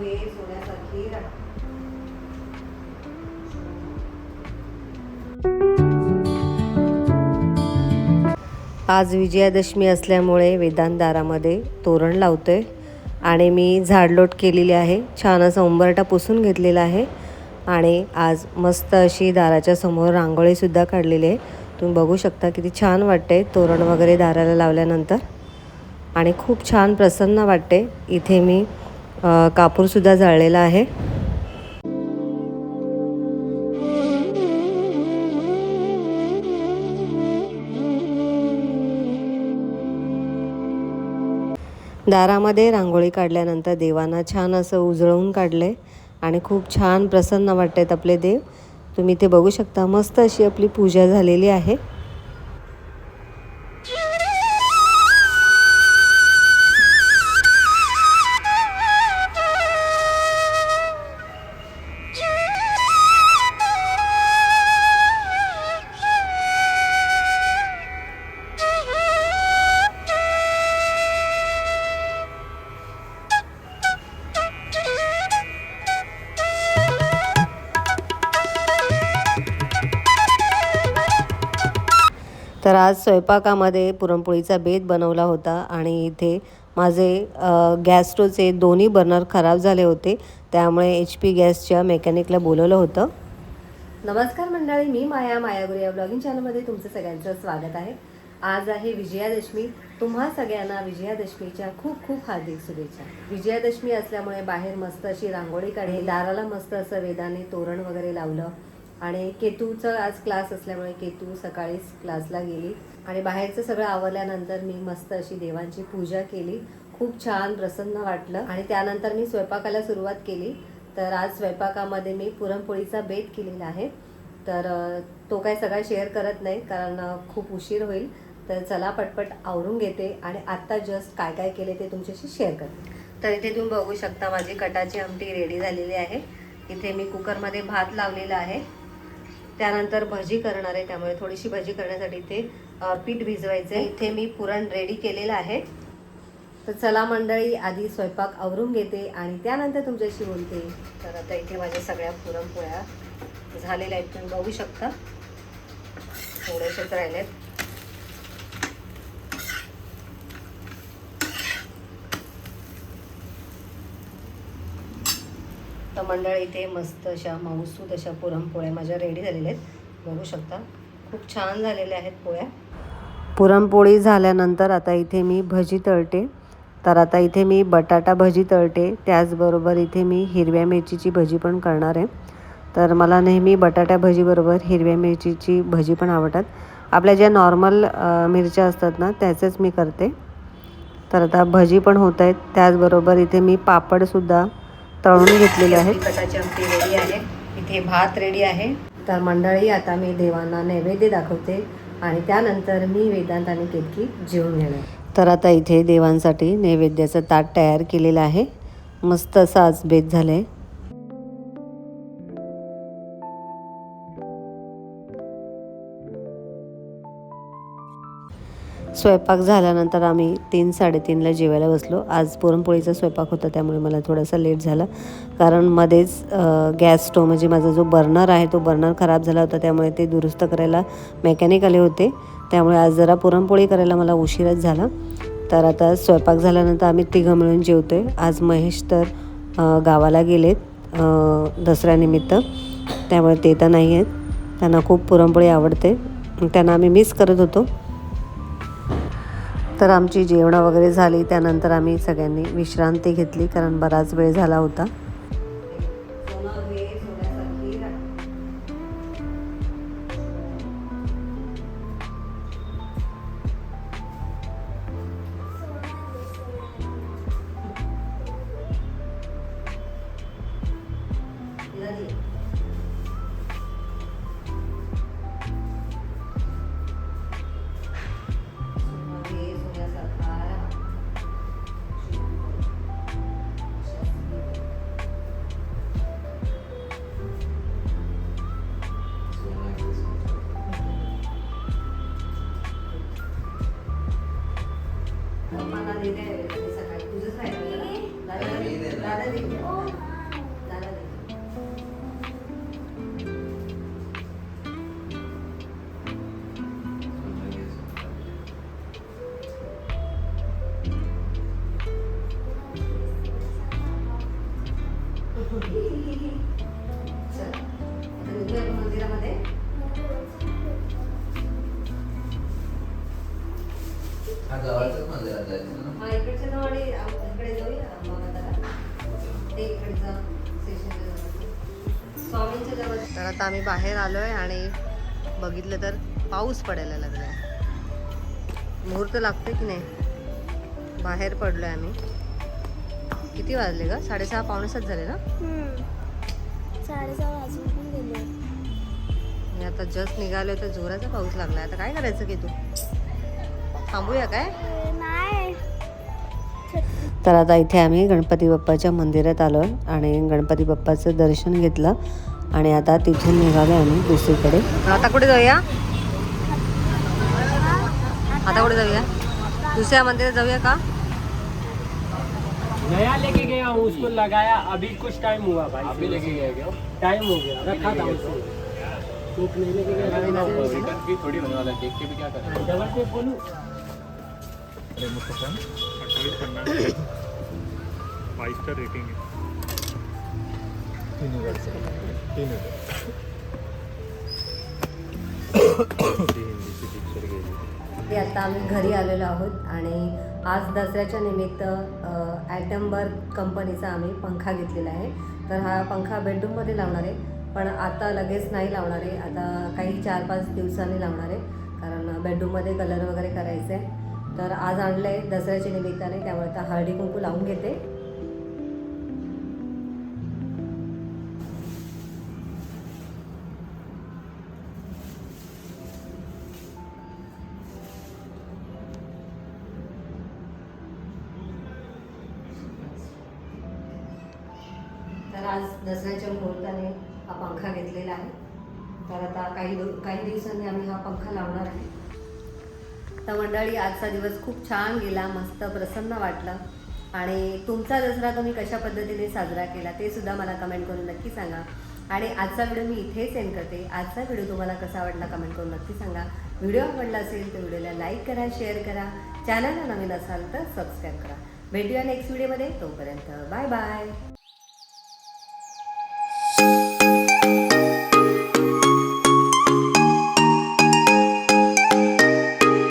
घे सोन्यासारखी आज विजयादशमी असल्यामुळे वेदांत दारामध्ये तोरण लावतोय आणि मी झाडलोट केलेली आहे. छान असा उंबरटा पुसून घेतलेला आहे आणि आज मस्त अशी दाराच्या समोर रांगोळीसुद्धा काढलेली आहे. तुम्ही बघू शकता किती छान वाटते तोरण वगैरे दाराला लावल्यानंतर. आणि खूप छान प्रसन्न वाटते. इथे मी कापूरसुद्धा जाळलेला आहे. दारामध्ये रांगोळी काढल्यानंतर देवांना छान असं उजळवून काढले आणि खूप छान प्रसन्न वाटत आहेत आपले देव. तुम्ही ते बघू शकता मस्त अशी आपली पूजा झालेली आहे. तर आज स्वयंपाकामध्ये पुरणपोळीचा बेत बनवला होता आणि इथे माझे गॅस स्टोचे दोन्ही बर्नर खराब झाले होते. त्यामुळे एच पी गॅसच्या मेकॅनिकला बोलवलं होतं. नमस्कार मंडळी मी माया मायागुरी या ब्लॉगिंग चॅनलमध्ये तुमचं सगळ्यांचं स्वागत आहे. आज आहे विजयादशमी तुम्हा सगळ्यांना विजयादशमीच्या खूप खूप हार्दिक शुभेच्छा. विजयादशमी असल्यामुळे बाहेर मस्त अशी रांगोळी काढली दाराला मस्त असं वेदाने तोरण वगैरे लावलं. आणि केतूचं आज क्लास असल्यामुळे केतू सकाळीच क्लासला गेली. आणि बाहेरचं सगळं आवरल्यानंतर मी मस्त अशी देवांची पूजा केली. खूप छान प्रसन्न वाटलं. आणि त्यानंतर मी स्वयंपाकाला सुरुवात केली. तर आज स्वयंपाकामध्ये मी पुरणपोळीचा बेत केलेला आहे. तर तो काय सगळा शेअर करत नाही कारण खूप उशीर होईल. तर चला पटपट आवरून घेते आणि आत्ता जस्ट काय काय केले ते तुमच्याशी शेअर करते. तर इथे तुम्ही बघू शकता माझी कटाची आमटी रेडी झालेली आहे. इथे मी कुकरमध्ये भात लावलेला आहे. त्यानंतर भजी करणार आहे त्यामुळे थोडीशी भजी करण्यासाठी इथे पीठ भिजवायचं आहे इथे मी पुरण रेडी केलेलं आहे. तर चला मंडळी आधी स्वयंपाक आवरून घेते आणि त्यानंतर तुमच्याशी बोलते. तर आता इथे माझ्या सगळ्या पुरणपोळ्या झालेल्या आहेत तुम्ही बघू शकता. थोडेसेच आहेत तर इथे मस्त अशा मऊसूद अशा पुरणपोळ्या माझ्या रेडी झालेल्या आहेत. बघू शकता. खूप छान झालेल्या आहेत पोळ्या. पुरणपोळी झाल्यानंतर आता इथे मी भजी तळते. तर आता इथे मी बटाटा भजी तळते. त्याचबरोबर इथे मी हिरव्या मिरचीची भजी पण करणार आहे. तर मला नेहमी बटाटा भजीबरोबर हिरव्या मिरचीची भजी पण आवडतात. आपल्या ज्या नॉर्मल मिरच्या असतात ना त्याचेच मी करते. तर आता भजी पण होत आहेत. त्याचबरोबर इथे मी पापडसुद्धा तळून घेतलेले आहेत. कटाची आमटी रेडी आहे. इथे भात रेडी आहे. तर मंडळी आता मी देवांना नैवेद्य दाखवते आणि त्यानंतर मी वेदांत आणि केतकी जेवून घेणार. तर आता इथे देवांसाठी नैवेद्याचं ताट तयार केलेलं आहे. मस्त असं आज बेत झालं आहे स्वयंपाक झाल्यानंतर आम्ही तीन साडेतीनला जेवायला बसलो. आज पुरणपोळीचा स्वयंपाक होता त्यामुळे मला थोडासा लेट झाला. कारण मध्येच गॅस स्टोव म्हणजे माझा जो बर्नर आहे तो बर्नर खराब झाला होता त्यामुळे ते दुरुस्त करायला मेकॅनिक आले होते. त्यामुळे आज जरा पुरणपोळी करायला मला उशीरच झाला. तर आता स्वयंपाक झाल्यानंतर आम्ही तिघं मिळून जेवतो आहे आज महेश तर गावाला गेलेत दसऱ्यानिमित्त त्यामुळे ते तर नाही आहेत त्यांना खूप पुरणपोळी आवडते. त्यांना आम्ही मिस करत होतो. तर आमची जेवणं वगैरे झाली त्यानंतर आम्ही सगळ्यांनी विश्रांती घेतली कारण बराच वेळ झाला होता Gracias. मी नाही आले सकाळी तुझंच मंदिरामध्ये. इकडे जाऊया ते इकडचं स्वामींच्या जवळ. तर आता आम्ही बाहेर आलोय आणि बघितलं तर पाऊस पडायला लागलाय. मुहूर्त लागते की नाही? बाहेर पडलोय आम्ही. किती वाजले ग? साडेसहा पावणे सात झाले ना? साडेसहा वाजून पण गेले. मी आता जस्ट निघालोय तर जोराचा पाऊस लागलाय. आता काय करायचं की तू? थांबूया काय? तर आता इथे आम्ही गणपती बाप्पाच्या मंदिरात आलो आणि गणपती बाप्पाचं दर्शन घेतलं आणि आता तिथून निघालो आम्ही दुसरीकडे. आता कुठे जाऊया? आता कुठे जाऊया? दुसऱ्या मंदिरात जाऊया का? नया लेके गया हूँ उसको लगाया। अभी कुछ टाइम हुआ भाई। अभी लेके गया क्या? टाइम हो गया। रखा था उसको। सूप नहीं लेके गया। रिटर्न फी थोड़ी होने वाला देख के भी क्या करें। डबल पे बोलूं पन्नास स्टार रेटिंग है। तीन हजार तीन ते आता आम्ही घरी आलेलो आहोत आणि आज दसऱ्याच्या निमित्त ॲटमबर कंपनीचा आम्ही पंखा घेतलेला आहे. तर हा पंखा बेडरूममध्ये लावणार आहे पण आता लगेच नाही लावणार आहे. आता काही चार पाच दिवसांनी लावणार आहे कारण बेडरूममध्ये कलर वगैरे करायचं आहे. तर आज आणलं आहे दसऱ्याच्या निमित्ताने त्यामुळे आता हळदी कुंकू लावून घेते. तर आज दसऱ्याच्या मुहूर्ताने हा पंखा घेतलेला आहे. तर आता काही काही दिवसांनी आम्ही हा पंखा लावणार आहे. तर मंडळी आजचा दिवस खूप छान गेला मस्त प्रसन्न वाटलं. आणि तुमचा दसरा तुम्ही कशा पद्धतीने साजरा केला ते सुद्धा मला कमेंट करून नक्की सांगा. आणि आजचा व्हिडिओ मी इथेच सेंड करते. आजचा व्हिडिओ तुम्हाला कसा आवडला कमेंट करून नक्की सांगा. व्हिडिओ आवडला असेल तर व्हिडिओला लाईक करा शेअर करा. चॅनलला नवीन असाल तर सबस्क्राईब करा. भेटूया नेक्स्ट व्हिडिओमध्ये तोपर्यंत बाय बाय